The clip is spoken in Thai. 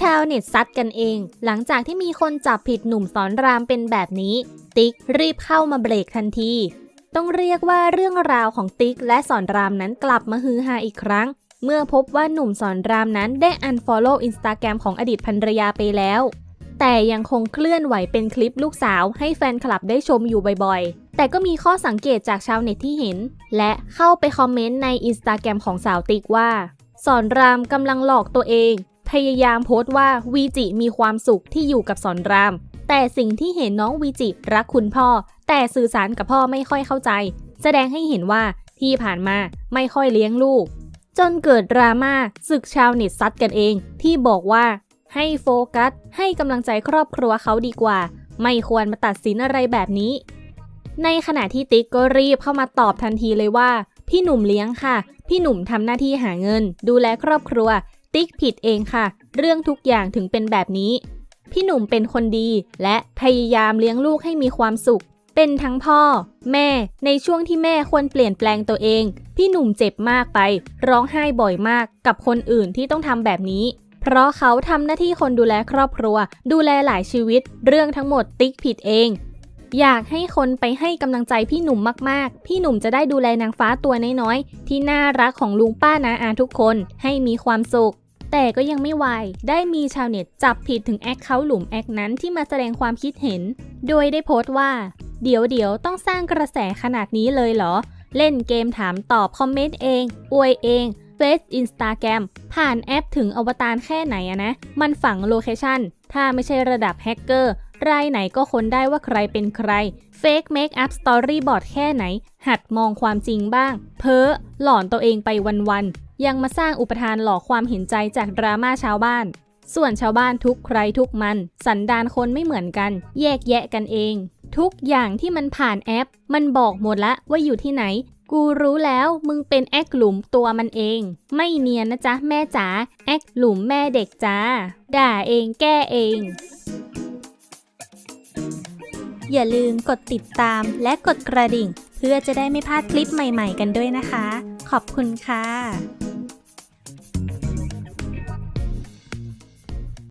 ชาวเน็ตซัดกันเอง หลังจากที่มีคนจับผิดหนุ่มสอนรามเป็นแบบนี้ ติ๊กรีบเข้ามาเบรกทันที ต้องเรียกว่าเรื่องราวของติ๊กและสอนรามนั้นกลับมาฮือฮาอีกครั้ง เมื่อพบว่าหนุ่มสอนรามนั้นได้ unfollow Instagram ของอดีตภรรยาไปแล้ว แต่ยังคงเคลื่อนไหวเป็นคลิปลูกสาว ให้แฟนคลับได้ชมอยู่บ่อยๆ แต่ก็มีข้อสังเกตจากชาวเน็ตที่เห็น และเข้าไปคอมเมนต์ใน Instagram ของสาวติ๊กว่าสอนรามกำลังหลอกตัวเอง พยายามโพสต์ว่าวีจิมีความสุขที่อยู่กับสอนราม แต่สิ่งที่เห็นน้องวีจิรักคุณพ่อ แต่สื่อสารกับพ่อไม่ค่อยเข้าใจ แสดงให้เห็นว่าที่ผ่านมาไม่ค่อยเลี้ยงลูก จนเกิดดราม่าศึกชาวเน็ตซัดกันเอง ที่บอกว่า ให้โฟกัส ให้กำลังใจครอบครัวเขาดีกว่า ไม่ควรมาตัดสินอะไรแบบนี้ ในขณะที่ติ๊กก็รีบเข้ามาตอบทันทีเลยว่า พี่หนุ่มเลี้ยงค่ะ พี่หนุ่มทำหน้าที่หาเงิน ดูแลครอบครัว ติ๊กผิดเองค่ะ เรื่องทุกอย่างถึงเป็นแบบนี้ พี่หนุ่มเป็นคนดีและพยายามเลี้ยงลูกให้มีความสุข เป็นทั้งพ่อ แม่ ในช่วงที่แม่ควรเปลี่ยนแปลงตัวเอง พี่หนุ่มเจ็บมากไป ร้องไห้บ่อยมากกับคนอื่นที่ต้องทำแบบนี้ เพราะเขาทำหน้าที่คนดูแลครอบครัว ดูแลหลายชีวิต เรื่องทั้งหมดติ๊กผิดเองอยากให้คนไปให้กำลังใจพี่หนุ่มมากๆ พี่หนุ่มจะได้ดูแลนางฟ้าตัวน้อยๆ ที่น่ารักของลุงป้านาอาทุกคนให้มีความสุข แต่ก็ยังไม่วายได้มีชาวเน็ตจับผิดถึงแอคเคาท์หลุมแอคนั้นที่มาแสดงความคิดเห็น โดยได้โพสต์ว่า เดี๋ยวเดี๋ยวต้องสร้างกระแสขนาดนี้เลยเหรอ เล่นเกมถามตอบคอมเมนต์เอง อวยเองเฟซอินสตาแกรมผ่านแอปถึงอวตารแค่ไหนอะนะ มันฝังโลเคชันถ้าไม่ใช่ระดับแฮกเกอร์รายไหนก็ค้นได้ว่าใครเป็นใครเฟกเมคอัพสตอรี่บอร์ดแค่ไหน หัดมองความจริงบ้าง เพ้อหลอนตัวเองไปวันๆ ยังมาสร้างอุปทานหลอกความเห็นใจจากดราม่าชาวบ้าน ส่วนชาวบ้านทุกใครทุกมัน สันดานคนไม่เหมือนกัน แยกแยะกันเอง ทุกอย่างที่มันผ่านแอป มันบอกหมดละว่าอยู่ที่ไหน กูรู้แล้วมึงเป็นแอคหลุมตัวมันเอง ไม่เนียนนะจ๊ะแม่จ๋าแอคหลุมแม่เด็กจ้า ด่าเองแก้เอง อย่าลืมกดติดตามและกดกระดิ่ง เพื่อจะได้ไม่พลาดคลิปใหม่ ๆ กันด้วยนะคะ ขอบคุณค่ะ